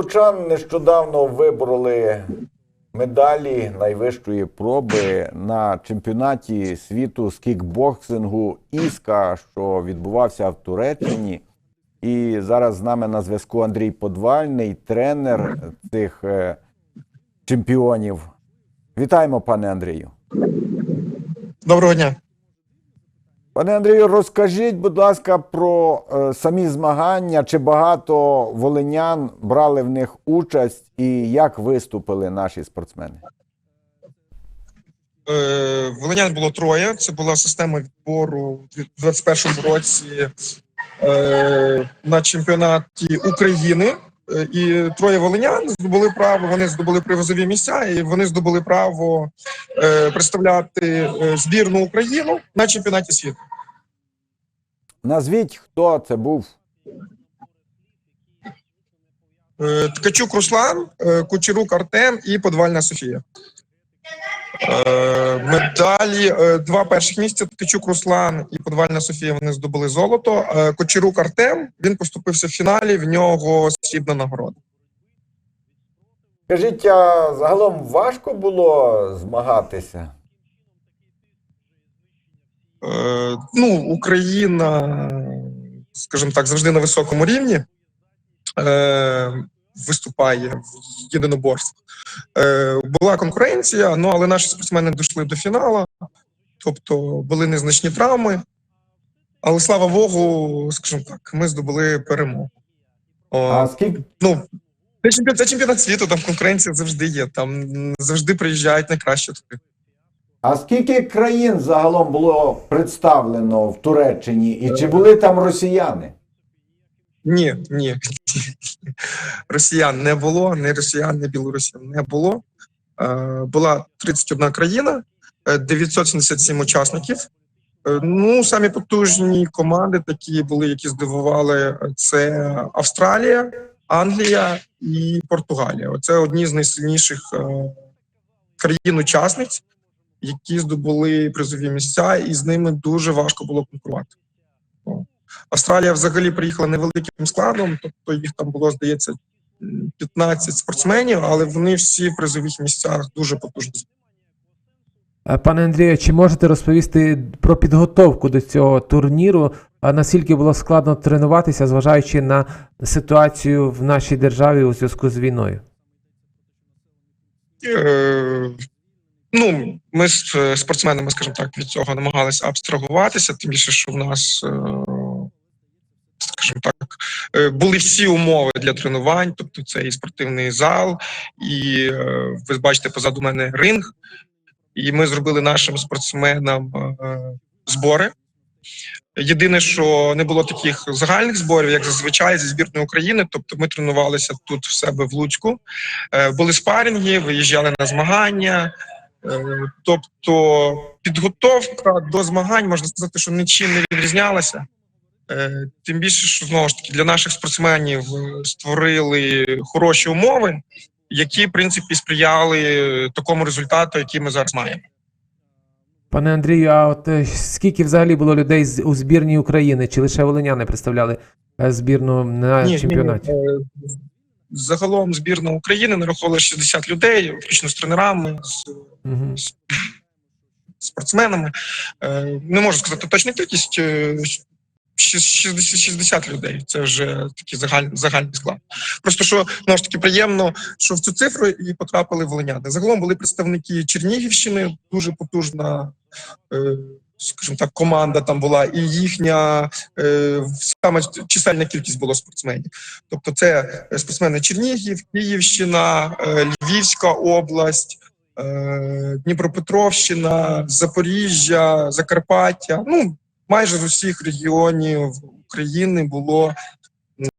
лучан нещодавно вибороли медалі найвищої проби на чемпіонаті світу з кікбоксингу Іска, що відбувався в Туреччині. І зараз з нами на зв'язку Андрій Подвальний, тренер цих е, чемпіонів. Вітаємо, пане Андрію. Доброго дня. Пане Андрію, розкажіть, будь ласка, про е, самі змагання. Чи багато волинян брали в них участь і як виступили наші спортсмени? Е, Волинян було троє. Це була система відбору у 2021 році е, на чемпіонаті України. Е, І троє волинян здобули право. Вони здобули призові місця, і вони здобули право е, представляти е, збірну Україну на чемпіонаті світу. Назвіть, хто це був. Ткачук Руслан, Кучерук Артем і Подвальна Софія. Медалі е, два перших місця Ткачук Руслан і Подвальна Софія. Вони здобули золото. Е, Кучерук Артем він поступився в фіналі. В нього срібна нагорода. Скажіть, а загалом важко було змагатися? Е, Ну, Україна, скажімо так, завжди на високому рівні. Е, Виступає в єдиноборствах. Е, була конкуренція, ну але наші спортсмени дійшли до фіналу, тобто були незначні травми. Але слава Богу, скажімо так, ми здобули перемогу. О, А скільки, ну, це чемпіонат, це чемпіонат світу, там конкуренція завжди є. Там завжди приїжджають найкраще туди. а скільки країн загалом було представлено в Туреччині? І чи були там росіяни? Ні, ні. Росіян не було, ні росіян, ні білорусян не було. Е, була 31 країна, е, 977 учасників. Е, Ну, самі потужні команди такі були, які здивували. Це Австралія, Англія і Португалія. Оце одні з найсильніших е, країн-учасниць, які здобули призові місця, і з ними дуже важко було конкурувати. Австралія взагалі приїхала невеликим складом, тобто їх там було, здається, 15 спортсменів, але вони всі в призових місцях дуже потужні. Пане Андрію, чи можете розповісти про підготовку до цього турніру? А наскільки було складно тренуватися, зважаючи на ситуацію в нашій державі у зв'язку з війною? Е, ну, ми з спортсменами, скажімо так, від цього намагалися абстрагуватися, тим більше, що в нас, е, скажімо так, е, були всі умови для тренувань, тобто це і спортивний зал, і е, ви бачите позаду мене ринг. І ми зробили нашим спортсменам е, збори. Єдине, що не було таких загальних зборів, як зазвичай зі збірної України. Тобто, ми тренувалися тут в себе в Луцьку. Були спарінги, виїжджали на змагання. Тобто, підготовка до змагань можна сказати, що нічим не відрізнялася. Е, Тим більше, що знову ж таки для наших спортсменів е, створили хороші умови, які в принципі сприяли такому результату, який ми зараз маємо. Пане Андрію, а от е, скільки взагалі було людей у збірній України? Чи лише волиняни представляли збірну на Ні, чемпіонаті? ні. Загалом збірна України нараховувала 60 людей, включно з тренерами, з Мгм. спортсменами. Не можу сказати точну кількість. Е, 60, 60 людей. Це вже такий загальний, загальний склад. Просто що знову ж таки приємно, що в цю цифру і потрапили волиняни. Загалом були представники Чернігівщини, дуже потужна. е, Скажімо так, команда там була, і їхня е, саме чисельна кількість було спортсменів. Тобто, це спортсмени Чернігів, Київщина, е, Львівська область, е, Дніпропетровщина, Запоріжжя, Закарпаття. Ну майже з усіх регіонів України було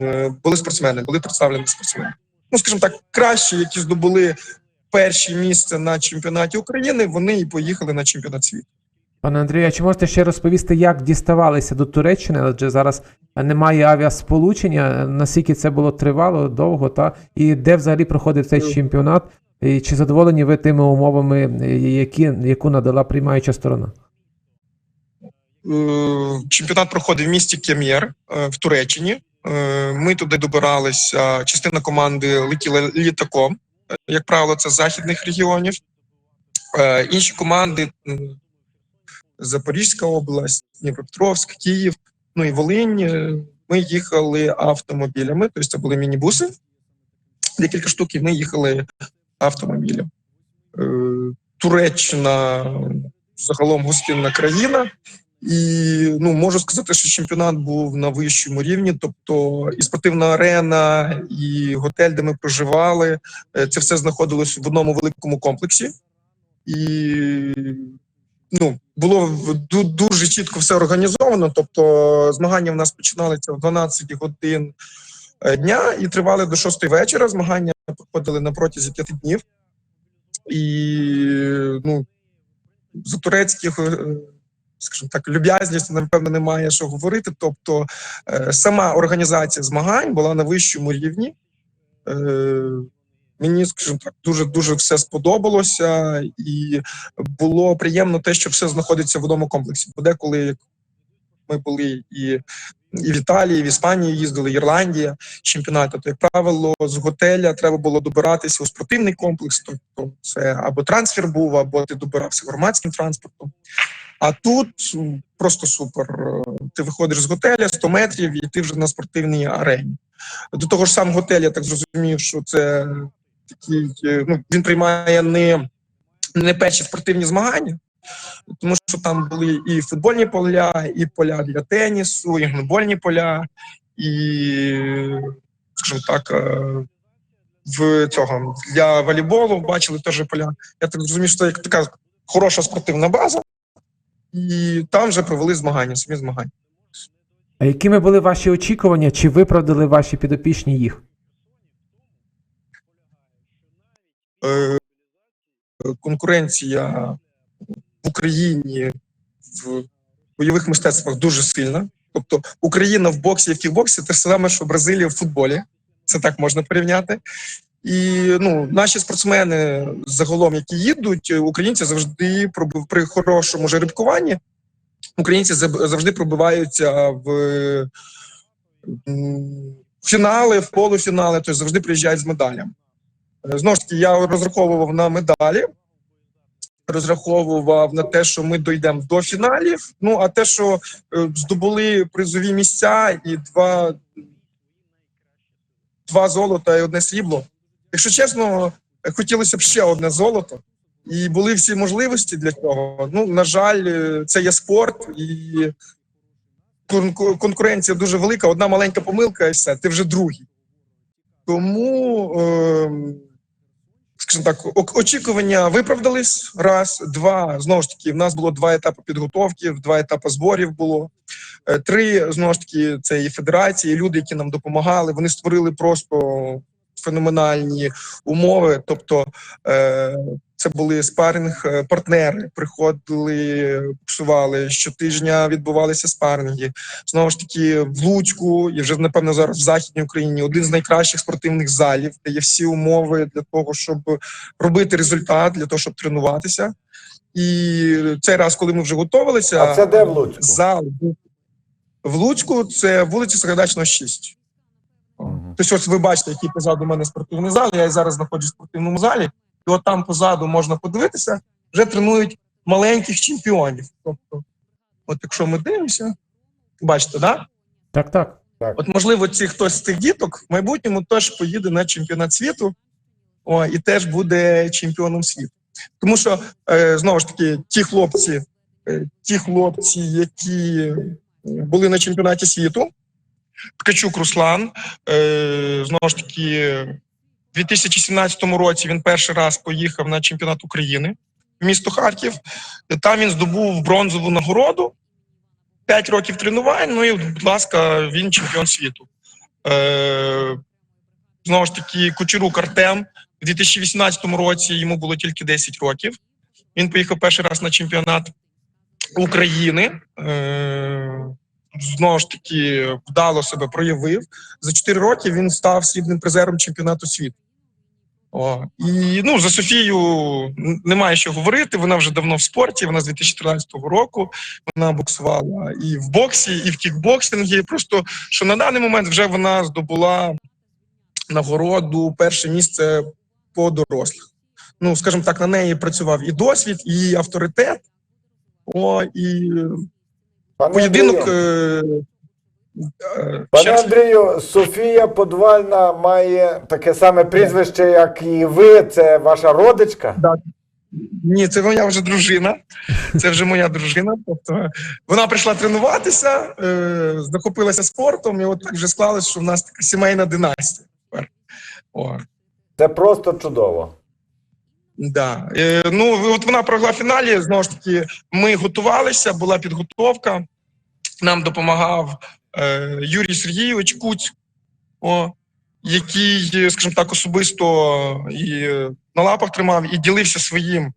е, були спортсмени, були представлені спортсмени. Ну, скажімо так, кращі, які здобули перші місце на чемпіонаті України, вони і поїхали на чемпіонат світу. Пане Андрію, а чи можете ще розповісти, як діставалися до Туреччини? Адже зараз немає авіасполучення. Наскільки це було тривало, довго, та і де взагалі проходив цей чемпіонат? І чи задоволені ви тими умовами, які, яку надала приймаюча сторона? Е, Чемпіонат проходив в місті Кем'єр е, в Туреччині. Е, Ми туди добиралися. Частина команди летіла літаком. Як правило, це з західних регіонів. Інші команди Запорізька область, Дніпропетровськ, Київ, ну і Волинь. Ми їхали автомобілями, тобто це були мінібуси. Декілька штук, і ми їхали автомобілем. Туреччина загалом гостинна країна. І ну можу сказати, що чемпіонат був на вищому рівні. Тобто, і спортивна арена, і готель, де ми проживали, е, це все знаходилось в одному великому комплексі, і ну було дуже чітко все організовано. Тобто, змагання в нас починалися в 12 годин е, дня і тривали до 6 вечора. Змагання проходили на протязі 5 днів. І ну за турецьких, е, скажімо так, люб'язність, напевно, немає що говорити. Тобто, е, сама організація змагань була на вищому рівні. Е, Мені, скажімо так, дуже дуже все сподобалося, і було приємно те, що все знаходиться в одному комплексі. Бо деколи як ми були і, і в Італії, і в Іспанії їздили, Ірландія, чемпіонати. То, як правило, з готеля треба було добиратися у спортивний комплекс. Тобто, це або трансфер був, або ти добирався громадським транспортом. А тут просто супер. Ти виходиш з готеля 100 метрів, і ти вже на спортивній арені. До того ж, сам готель, я так зрозумів, що це такий, е, ну він приймає не, не перші спортивні змагання, тому що там були і футбольні поля, і поля для тенісу, і гандбольні поля, і, скажімо так, е, в цього для волейболу бачили теж поля. Я так зрозумів, що це як така хороша спортивна база, і там вже провели змагання, самі змагання. А якими були ваші очікування? Чи виправдали ваші підопічні їх? Е, конкуренція в Україні в бойових мистецтвах дуже сильна. Тобто Україна в боксі і в кікбоксі те ж саме, що Бразилія в футболі. Це так можна порівняти. І ну, наші спортсмени загалом, які їдуть, українці завжди при хорошому жеребкуванні. Українці завжди пробиваються в фінали, в полуфінали, тобто завжди приїжджають з медалями. Е, Знову ж таки, я розраховував на медалі, розраховував на те, що ми дійдемо до фіналів. Ну а те, що е, здобули призові місця і два, два золота і одне срібло. Якщо чесно, хотілося б ще одне золото, і були всі можливості для цього. Ну, на жаль, е, це є спорт, і конкуренція дуже велика. Одна маленька помилка, і все, ти вже другий. Тому, е, скажімо так, очікування виправдались. Раз, два. Знову ж таки, в нас було два етапи підготовки, два етапи зборів було. Е, Три знову ж таки, це і федерації, і люди, які нам допомагали. Вони створили просто феноменальні умови. Тобто, е, це були спаринг е, партнери, приходили, буксували щотижня відбувалися спаринги. Знову ж таки, в Луцьку і вже напевно зараз в західній Україні один з найкращих спортивних залів, де є всі умови для того, щоб робити результат, для того, щоб тренуватися. І цей раз, коли ми вже готувалися, А це де в Луцьку? зал в Луцьку. Це вулиця Сагайдачного 6. Тобто, ось ви бачите, який позаду мене спортивний зал. Я і зараз знаходжусь в спортивному залі, і от там позаду можна подивитися, вже тренують маленьких чемпіонів. Тобто, от якщо ми дивимося, бачите, да? Так, так. От, можливо, ці хтось з цих діток в майбутньому теж поїде на чемпіонат світу о, і теж буде чемпіоном світу. Тому що е, знову ж таки, ті хлопці, е, ті хлопці, які були на чемпіонаті світу, Ткачук Руслан, е, знову ж таки, в 2017 році він перший раз поїхав на чемпіонат України в місто Харків. Там він здобув бронзову нагороду. 5 років тренувань. Ну і, будь ласка, він чемпіон світу. Е, знову ж таки, Кучерук Артем у 2018 році йому було тільки 10 років. Він поїхав перший раз на чемпіонат України. Е, знову ж таки, вдало себе проявив. За 4 роки він став срібним призером чемпіонату світу. О, і ну за Софію немає що говорити. Вона вже давно в спорті. Вона з 2013 року вона боксувала і в боксі, і в кікбоксингі. Просто що на даний момент вже вона здобула нагороду перше місце по дорослих. Ну, скажімо так, на неї працював і досвід, і авторитет. О, і Пане поєдинок. Андрію, Е, е, Пане. Андрію, Софія Подвальна має таке саме прізвище, як і ви. Це ваша родичка. Ні, це моя вже дружина. Це вже моя дружина. Тобто вона прийшла тренуватися, е, захопилася спортом, і от так вже склалось, що в нас така сімейна династія. тепер. О, Це просто чудово. да. Е, ну, от вона програла в фіналі. Знову ж таки, ми готувалися, була підготовка. Нам допомагав е, Юрій Сергійович Куць, о, який, скажімо так, особисто і на лапах тримав і ділився своїм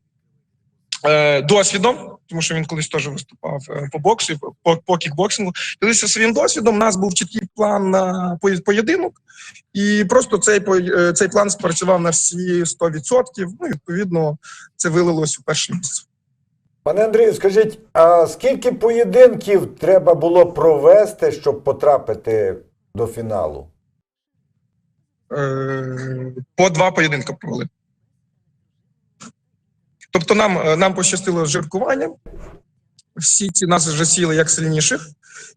е, досвідом, тому що він колись теж виступав е, по боксу, по, по кікбоксингу. Ділився своїм досвідом. У нас був чіткий план на поєдинок, і просто цей е, цей план спрацював на всі 100%. Ну, і, відповідно, це вилилось у перше місце. Пане Андрію, скажіть, а скільки поєдинків треба було провести, щоб потрапити до фіналу? Е, по два поєдинки провели. Тобто нам, е, нам пощастило з жеркуванням. Всі ці нас вже сіли як сильніших,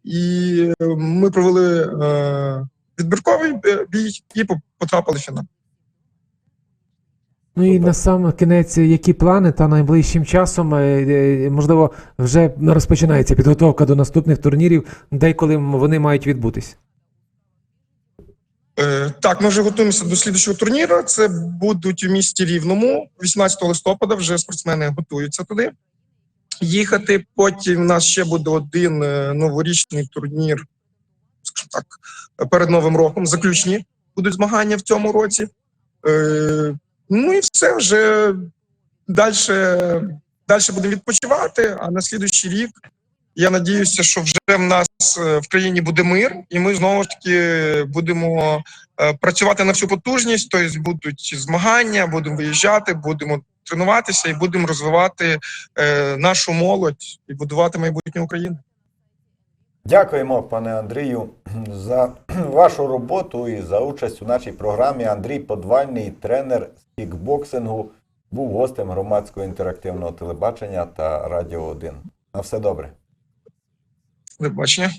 і е, ми провели е, відбірковий бій і потрапили в фінал. Ну і на сам кінець, які плани та найближчим часом, е, е, можливо, вже розпочинається підготовка до наступних турнірів, де й коли вони мають відбутись. Е, так, ми вже готуємося до слідчого турніру. Це будуть у місті Рівному. 18 листопада вже спортсмени готуються туди. Їхати. Потім у нас ще буде один е, новорічний турнір, скажімо так, перед Новим роком. Заключні будуть змагання в цьому році. Ну і все вже далі, далі будемо відпочивати. А на слідуючий рік я надіюся, що вже в нас е, в країні буде мир, і ми знову ж таки будемо е, працювати на всю потужність. Тобто будуть змагання, будемо виїжджати, будемо тренуватися і будемо розвивати е, нашу молодь і будувати майбутнє України. Дякуємо, пане Андрію, за вашу роботу і за участь у нашій програмі. Андрій Подвальний, тренер кікбоксингу, був гостем громадського інтерактивного телебачення та Радіо 1. На все добре. До побачення.